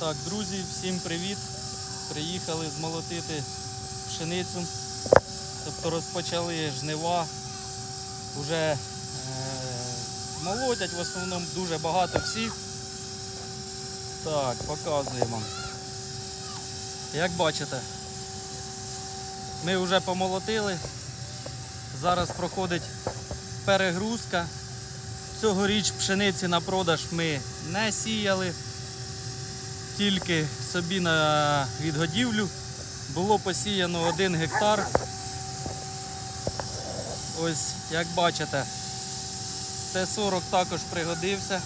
Так, друзі, всім привіт. Приїхали змолотити пшеницю. Тобто розпочали жнива. Уже е, молотять в основному дуже багато всіх. Так, показуємо. Як бачите, ми вже помолотили. Зараз проходить перегрузка. Цьогоріч пшениці на продаж ми не сіяли, тільки собі на відгодівлю. Було посіяно 1 гектар. Ось, як бачите, Т-40 також пригодився.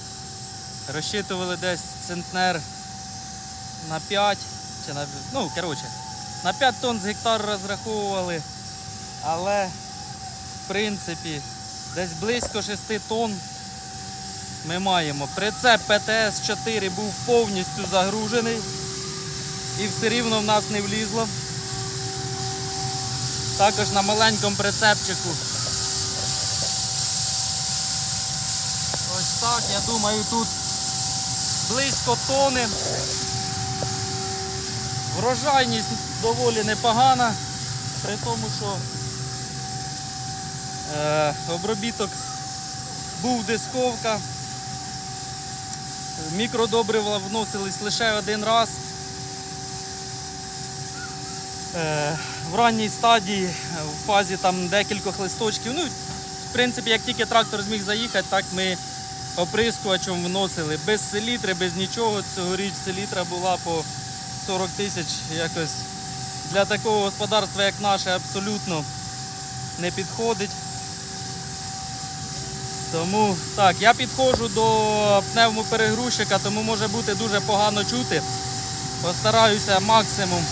Розчитували десь центнер на 5, чи на, ну, коротше, на 5 тонн з гектару розраховували, але в принципі десь близько 6 тонн ми маємо. Прицеп ПТС-4 був повністю загружений і все рівно в нас не влізло. Також на маленькому прицепчику. Ось так, я думаю, тут близько тони. Врожайність доволі непогана, при тому, що е, обробіток був дисковка. Мікродобрива вносились лише один раз. Е, в ранній стадії, е, в фазі там декількох листочків. Ну, в принципі, як тільки трактор зміг заїхати, так ми оприскувачем вносили без селітри, без нічого. Цьогоріч селітра була по 40 тисяч якось для такого господарства, як наше, абсолютно не підходить. Тому так, я підходжу до пневмоперегрузчика, тому може бути дуже погано чути. Постараюся максимум.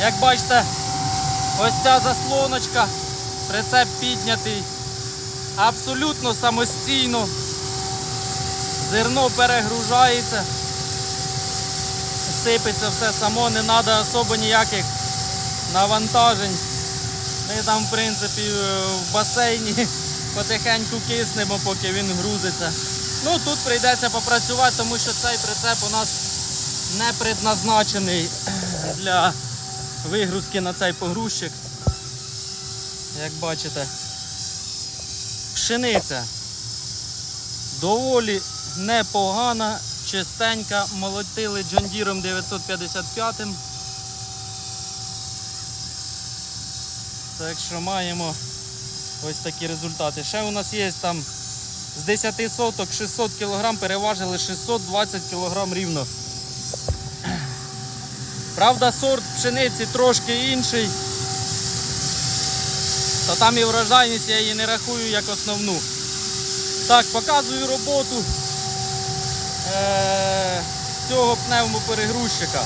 Як бачите, ось ця заслоночка, прицеп піднятий абсолютно самостійно. Зерно перегружається, сипеться все само, не треба особо ніяких навантажень. Ми там, в принципі, в басейні потихеньку киснемо, поки він грузиться. Ну тут прийдеться попрацювати, тому що цей прицеп у нас не предназначений для вигрузки на цей погрузчик. Як бачите, пшениця доволі непогана, чистенька, молотили джондіром 955. Так що маємо ось такі результати. Ще у нас є там з 10 соток 600 кг переважили 620 кг рівно. Правда, сорт пшениці трошки інший. То там і врожайність я її не рахую як основну. Так, показую роботу е- цього пневмоперегрузчика.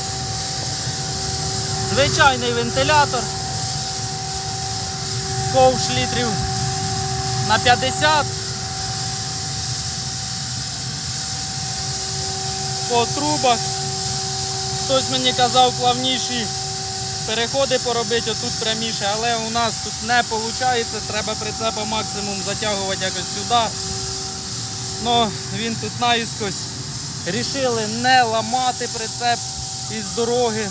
Звичайний вентилятор. Ковш літрів на 50. По трубах. Хтось мені казав плавніші переходи поробити отут пряміше, але у нас тут не виходить, треба прицепа максимум затягувати якось сюди. Ну, він тут наїскось. Рішили не ламати прицеп із дороги,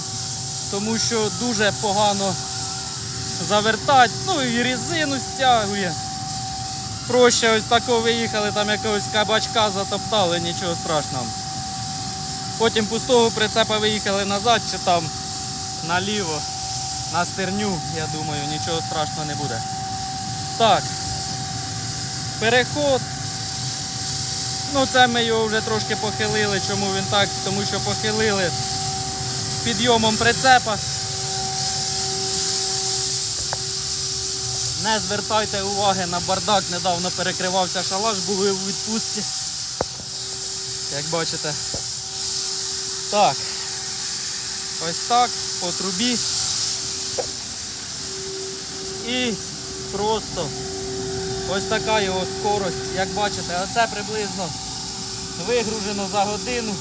тому що дуже погано завертати, ну і резину стягує. Проще ось тако виїхали, там якогось кабачка затоптали, нічого страшного. Потім пустого прицепа виїхали назад чи там наліво, на стерню, я думаю, нічого страшного не буде. Так, переход. Ну це ми його вже трошки похилили. Чому він так? Тому що похилили підйомом прицепа. Не звертайте уваги на бардак, недавно перекривався шалаш, були у відпустці. Як бачите. Так. Ось так, по трубі. І просто ось така його скорость. Як бачите, оце приблизно вигружено за годину.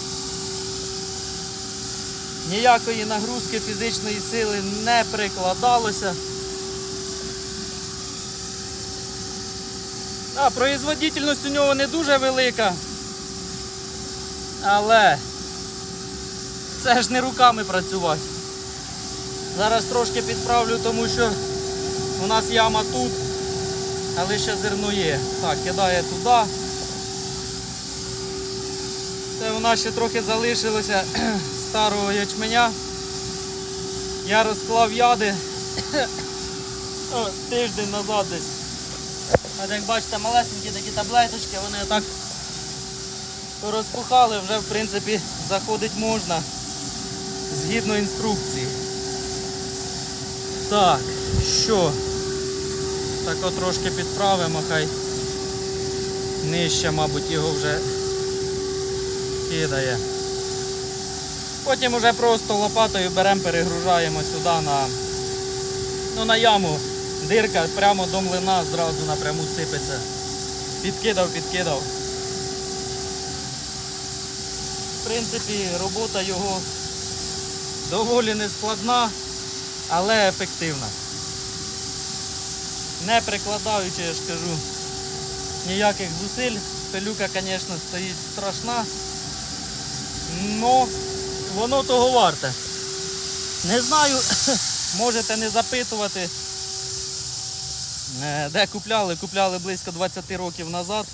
Ніякої нагрузки фізичної сили не прикладалося. А, производительність у нього не дуже велика. Але Це ж не руками працювати. Зараз трошки підправлю, тому що у нас яма тут, але ще зерно є. Так, кидає туди. Це у нас ще трохи залишилося старого ячменя. Я розклав яди тиждень назад десь. От як бачите, малесенькі такі таблеточки, вони так розпухали, вже в принципі заходить можна згідно інструкції. Так, що? Так от трошки підправимо, хай нижче, мабуть, його вже кидає. Потім уже просто лопатою беремо, перегружаємо сюди на, ну, на яму. Дирка прямо до млина зразу напряму сипеться. Підкидав, підкидав. В принципі, робота його доволі нескладна, але ефективна. Не прикладаючи, я ж кажу, ніяких зусиль. Пилюка, звісно, стоїть страшна. Но воно того варте. Не знаю, можете не запитувати. Е, Де купляли? Купляли близько 20 років назад.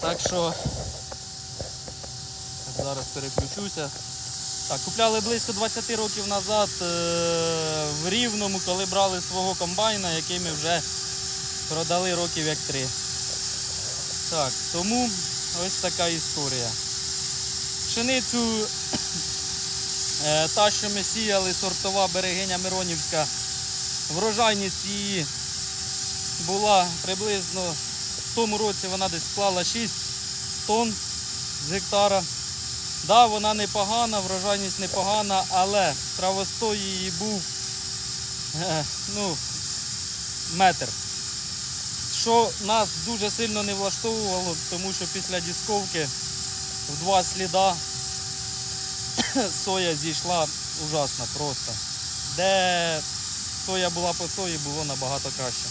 Так що зараз переключуся. Так, купляли близько 20 років назад е, в Рівному, коли брали свого комбайна, який ми вже продали років як три. Так, тому ось така історія. Пшеницю е, та, що ми сіяли, сортова берегиня Миронівська, врожайність її була приблизно в тому році вона десь склала 6 тонн з гектара. Да, вона непогана, врожайність непогана, але травостой її був е, ну, метр. Що нас дуже сильно не влаштовувало, тому що після дісковки в два сліда соя зійшла ужасно просто. Де соя була по сої, було набагато краще.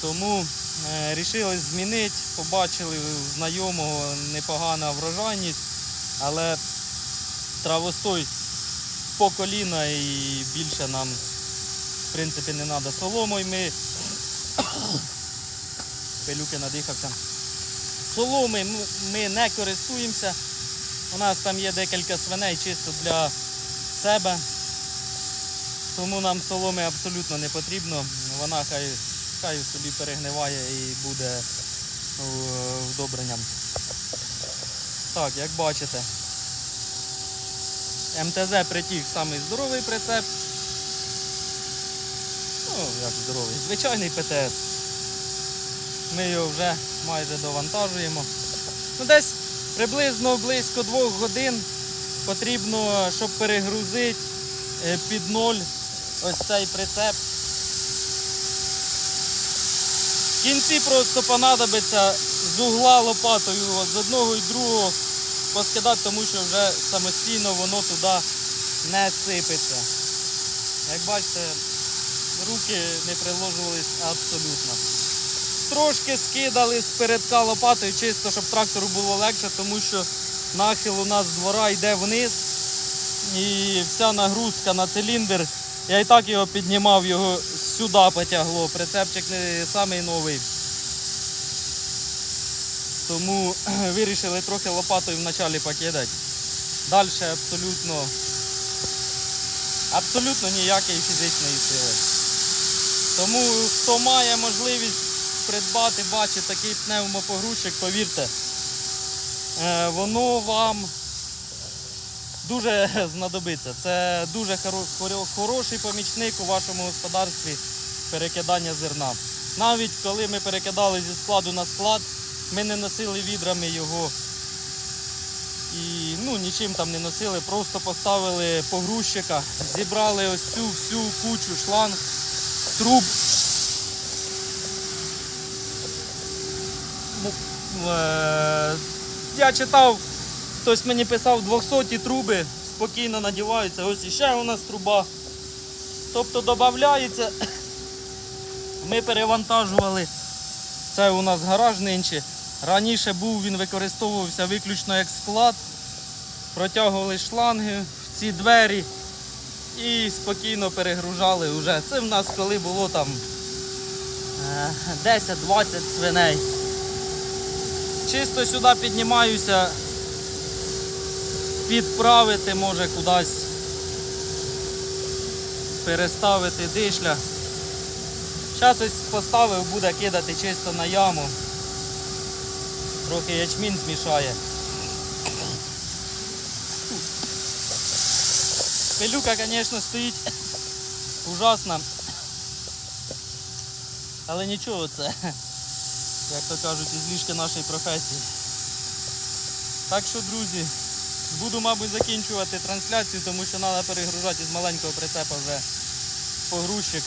Тому е, рішили змінити, побачили знайомого непогана врожайність, але травостой по коліна і більше нам в принципі не треба соломою. Ми пилюки надихався. Соломи ми не користуємося. У нас там є декілька свиней чисто для себе. Тому нам соломи абсолютно не потрібно. Вона хай, хай собі перегниває і буде е, вдобренням. Так, як бачите, МТЗ притіг самий здоровий прицеп. Ну, як здоровий, звичайний ПТС. Ми його вже майже довантажуємо. Ну, десь приблизно близько двох годин потрібно, щоб перегрузити е, під ноль ось цей прицеп. В кінці просто понадобиться з угла лопатою з одного і другого поскидати, тому що вже самостійно воно туди не сипеться. Як бачите, руки не приложувались абсолютно. Трошки скидали з передка лопатою, чисто, щоб трактору було легше, тому що нахил у нас з двора йде вниз. І вся нагрузка на циліндр. Я і так його піднімав, його сюди потягло. Прицепчик не самий новий. Тому вирішили трохи лопатою вначалі покидати. Далі абсолютно, абсолютно ніякої фізичної сили. Тому хто має можливість придбати, бачить такий пневмопогрузчик, повірте, е, воно вам дуже знадобиться. Це дуже хоро- хоро- хороший помічник у вашому господарстві перекидання зерна. Навіть коли ми перекидали зі складу на склад, ми не носили відрами його і ну, нічим там не носили, просто поставили погрузчика, зібрали ось цю всю кучу шланг, труб. Е, Я читав, хтось мені писав 200 труби спокійно надіваються. Ось іще у нас труба. Тобто додається. Ми перевантажували. Це у нас гараж нинче. Раніше був, він використовувався виключно як склад. Протягували шланги в ці двері і спокійно перегружали вже. Це в нас коли було там е, 10-20 свиней. Чисто сюди піднімаюся, підправити може кудись, переставити дишля. Зараз ось поставив, буде кидати чисто на яму. Трохи ячмінь змішає. Пилюка, звісно, стоїть ужасна. Але нічого це, як то кажуть, ізлішки нашої професії. Так що, друзі, буду, мабуть, закінчувати трансляцію, тому що треба перегружати з маленького прицепа вже погрузчик.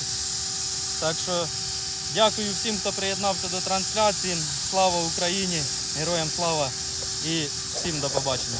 Так що дякую всім, хто приєднався до трансляції. Слава Україні! Героям слава і всім до побачення.